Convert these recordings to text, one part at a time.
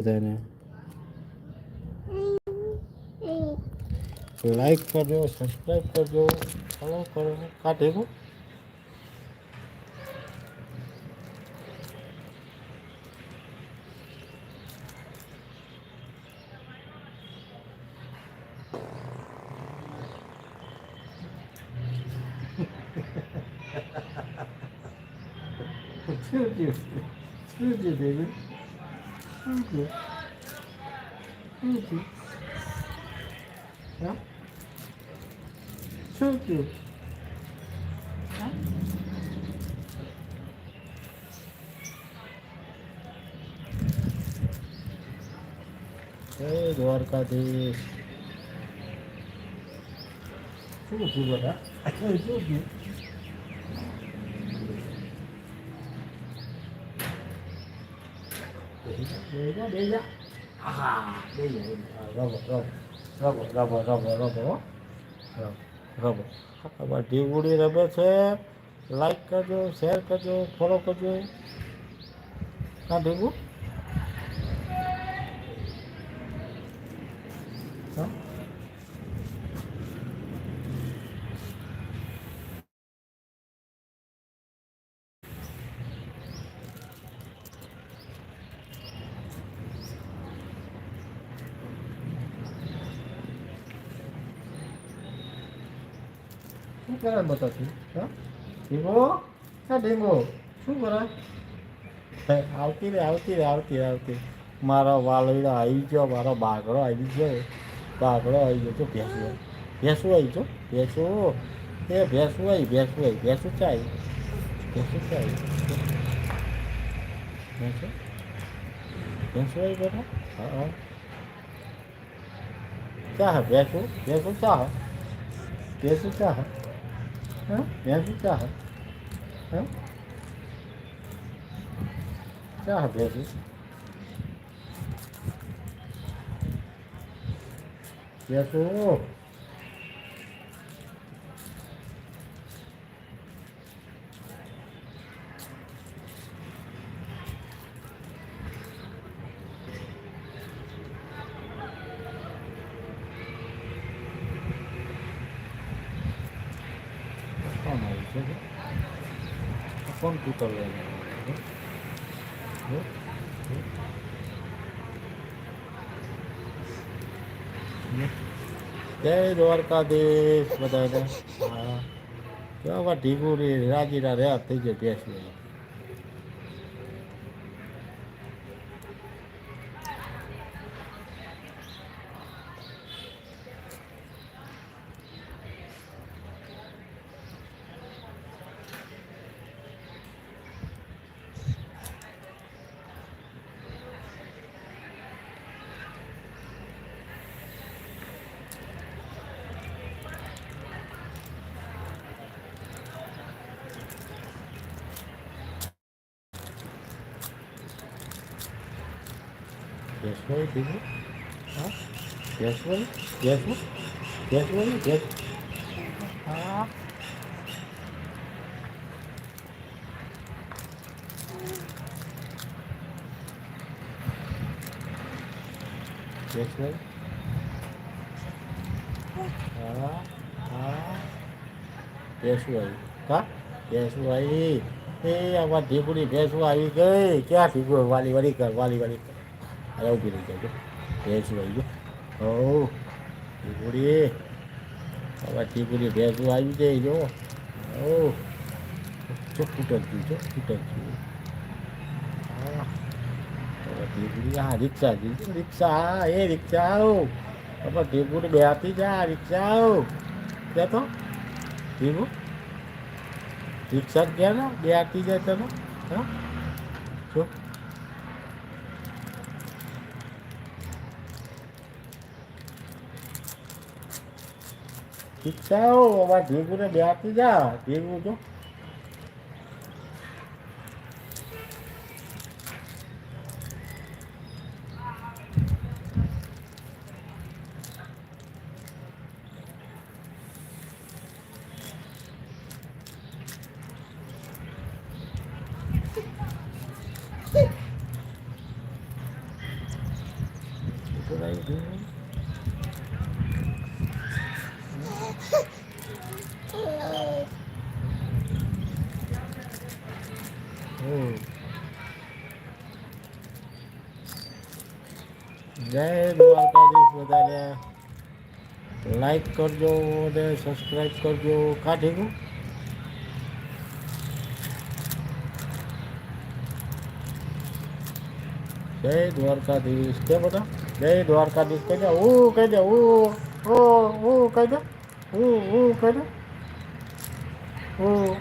બધાને લાઈક કરજો સબસ્ક્રાઈબ કરજો ફોલો કરો કાઢે કો શું થયું શું થયું બેબી શું થયું શું થયું હા શું થયું હા જય દ્વારકાધીશ શું થયું બધા શું થયું બેજા હા બેજા રબો રબો રબો રબો રબો રબો રબો આમાં ઢીંગુડી રમે છે. લાઈક કરજો શેર કરજો ફોલો કરજો. હા, ઢીંગુ? કરે બતાવતી હા? ઢીંગો હા ઢીંગો શું કરે? આવતી રે આવતી રે આવતી આવતી મારો વાલવીડો આવી ગયો, મારો બાગડો આવી ગયો. બાગડો આવી ગયો, તો ભેંસું ભેંસું આવી ગયો, ભેંસું. એ ભેંસું આવી ભેંસું આવી, ભેંસું ચાઈ ભેંસું ચાઈ ભેંસું? ભેંસું આવી બેટા હા, હે. ભેંસું? ભેંસું ચા? ભેંસું ક્યાં Hã? Vem a guitarra. Hã? Guitarra, vem aqui. Yes. કોણ કૂતર લઈને? જય દ્વારકાધીશ બધાને હા કેવા ઢીંગુરી રહ્યા થઈ જાય બેસી બેસવાય ઢીંગુ હા બેસવાય બેસવું બેસવાય બેસ હા બેસવાય હા હા ભેંસું આવી કા ભેંસું આવી એ આમાં ઢીકુડી ભેંસું આવી ગઈ ક્યાં ઢીકું વાલી વાલી કર વાલી વાલી કર અરે ઊભી રહી જાય ભેંસું આવી ગયો હો ઢીકુડી હવે ઢીકુડી ભેંસું આવી જાય, જો. હો ચો ફૂટક ગયું છો ફૂટક ગયું હા ઢીકુડી હા, રિક્ષા ગઈ રિક્ષા, હા, એ રિક્ષા આવો હવે ઢીકુડી બેસી જા રિક્ષા આવો ત્યાં તો? ઢીકુ રિક્ષા ગયા ને? બે આટી જાય તમે હા? શું આવો અમારા ઢીકુને બે આપી જા ભેગું તો જય દ્વારકાધીશ બધાને. લાઈક કરજો અને સબસ્ક્રાઈબ કરજો. કાઢી જય દ્વારકાધીશ. કે બધા જય દ્વારકાધીશ કહી દે. હું કહી દે હું હું કહી દે. હું હું કહી દે. હું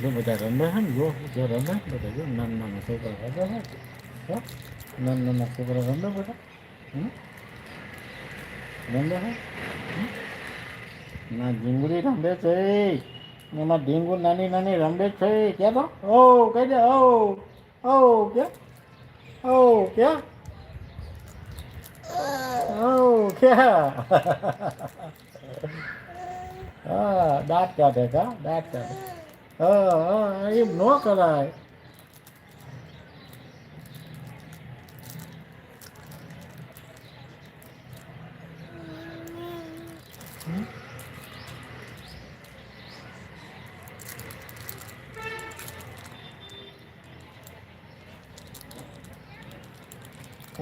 જો બધા રમે છે ને જો જો રમે બધા જો નાના નાના છોકરા રમે છે હો? નાના નાના છોકરા રમે બધા હમ? રમે છે હમ? ના ઢીંગલી રમે છે એમાં ઢીંગુ નાની નાની રમે છે ક્યાં તો ઓ કહી દે ઓ ઓ ક્યાં ઓ ક્યાં ઓ ક્યાં હા દાંત કાઢે કા દાંત કાઢે เออเอออิ่มนัวก็ได้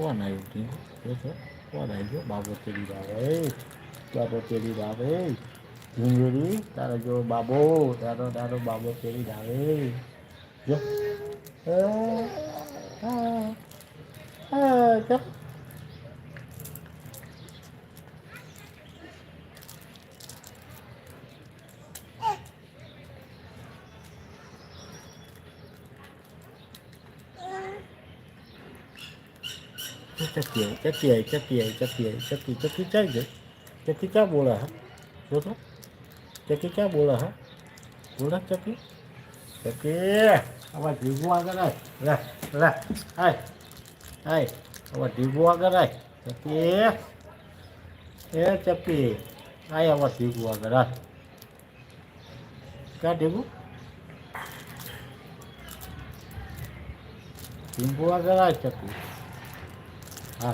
ว่าไหนจริงเยอะๆว่าไหนเยอะบาปเจดีย์บาปเอ้ยบาปเจดีย์บาปเอ้ย જો હા હા હા ચાલ ચક્કી આવી ચક્કી આવી ચક્કી આવી ચક્કી આવી ચક્કી ચક્કી ચાલી ગઈ ચક્કી ક્યાં બોલા હા જો તો ચક્કી ક્યાં બોલો હા? બોલા ચકી? ચકી, આવા ઢીગું આગળ આય. લે લે, આય આય, આવા ઢીગું આગળ આય. ચકી, એ ચકી, આય આવા ઢીગું આગળ આય. ક્યાં ઢીગું? ઢીંગું આગળ આય ચકી. હા.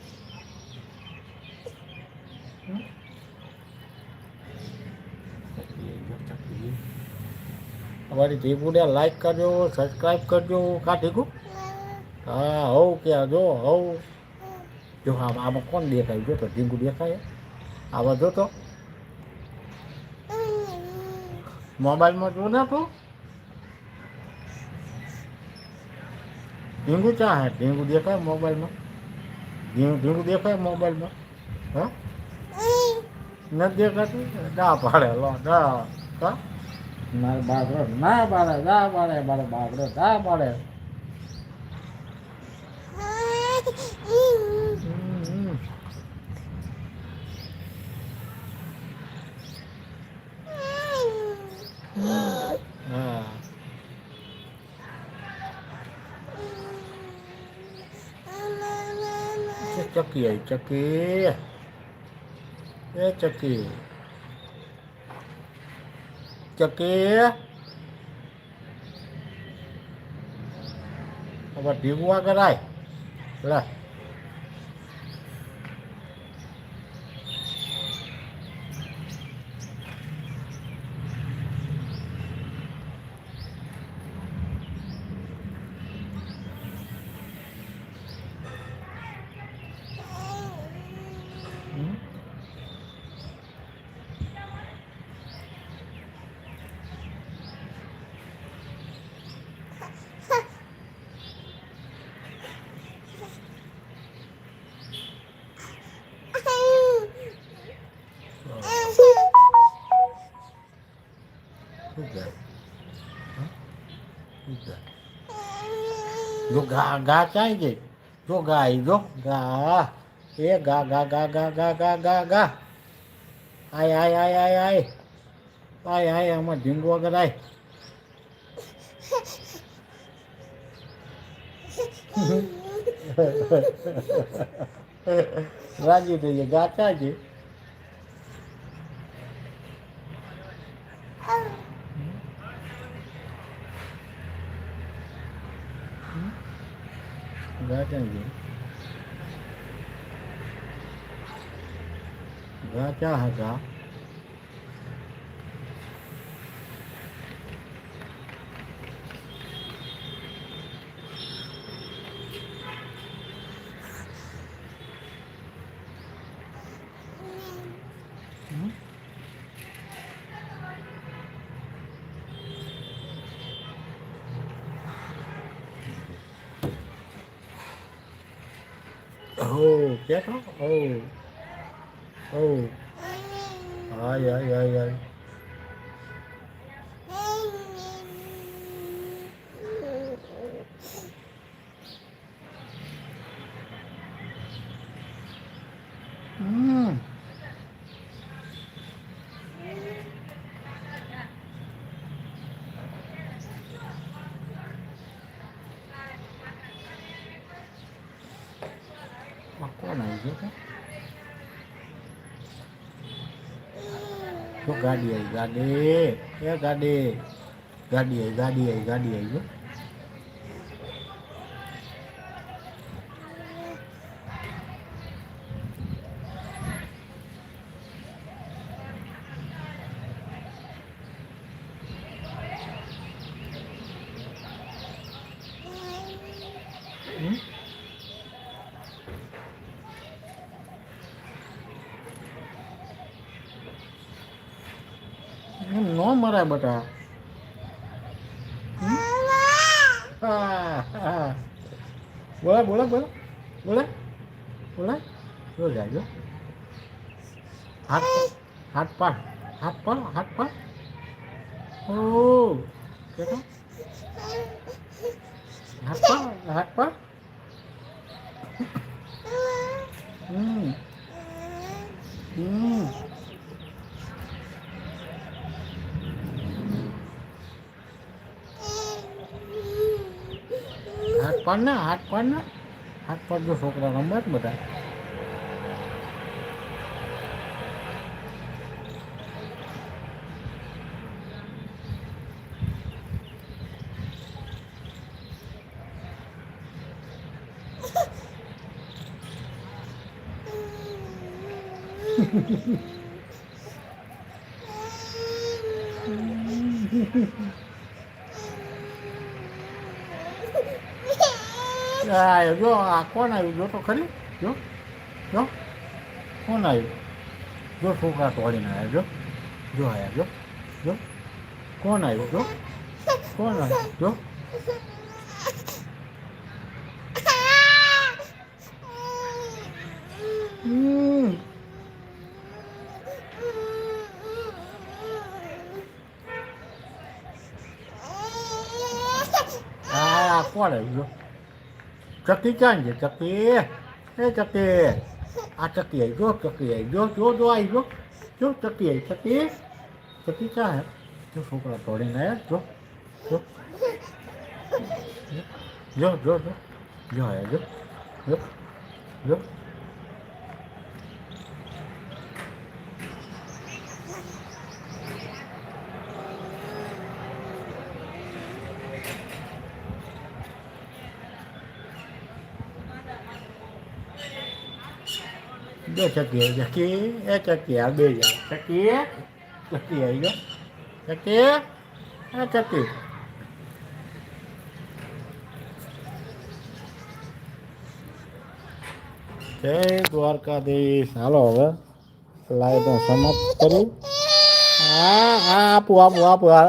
અમારી ટીપુને લાઈક કરજો સબસ્ક્રાઈબ કરજો કા ઠીકું હા? હવ ક્યાં, જો, હવ. જો હા આમાં કોણ દેખાય? જો, તો ઢીંગુ દેખાય. આવા જો તો. મોબાઈલમાં જો ને તું ઢીંગુ ચા હે? ઢીંગુ દેખાય મોબાઈલમાં? ઢીંગુ ઢીંગુ દેખાય મોબાઈલમાં? હા? નથી દેખાતું? ના પાડે, લો, ના. કા મારો બાપડો ના પાડે ના પાડે મારો બાપડો ના પાડે હમ. હા એ ચક્કી ચક્કી હવે આગળ આય લે yoga ga चाहिए yoga yoga ये गा गा गा गा गा गा गा गा आय आय आय आय आय आय आय आम ढिंगो वगैरह आय राजी तो ये गाता जी घाट है जी क्या है घा ừ chết đó. Ô ô rồi rồi rồi rồi. આવી ગયો તો ગાડી આવી? ગાડી? એ ગાડી. ગાડી આવી ગાડી આવી ગાડી આવી nomor ya bata boleh boleh boleh boleh boleh boleh aja hat hat pa hat pa hat pa oh kita hat pa hat pa hmm. Hmm. panna hat panna hat pad lambat આ જો, આ કોણ આવ્યું જો તો ખરી. જો જો. કોણ આવ્યું જો છોકરા તોડીને આવ્યો જો જો આવ્યા જો જો. કોણ આવ્યું જો. કોણ આવ્યું જો. કોણ આવ્યું જો. ચક્કી ક્યાં છે ચક્કી એ ચક્કી આ ચક્કી આવી જો ચકી આવી જો જો જો આવી જો જો ચકી આવી ચક્કી ચકી ક્યાં હે જો છોકરા તોડીને આવ્યા જો જો જો જો જો જો જો જો જો બે ચક્કી આવી ચક્કી એ ચક્કી આ બે જાય ચક્કી ચક્કી આવી ગયો ચક્કી આ ચક્કી જય દ્વારકાધીશ હાલો હવે લાઈવ સમાપ્ત કરી હા હા આપું આપું આપું હા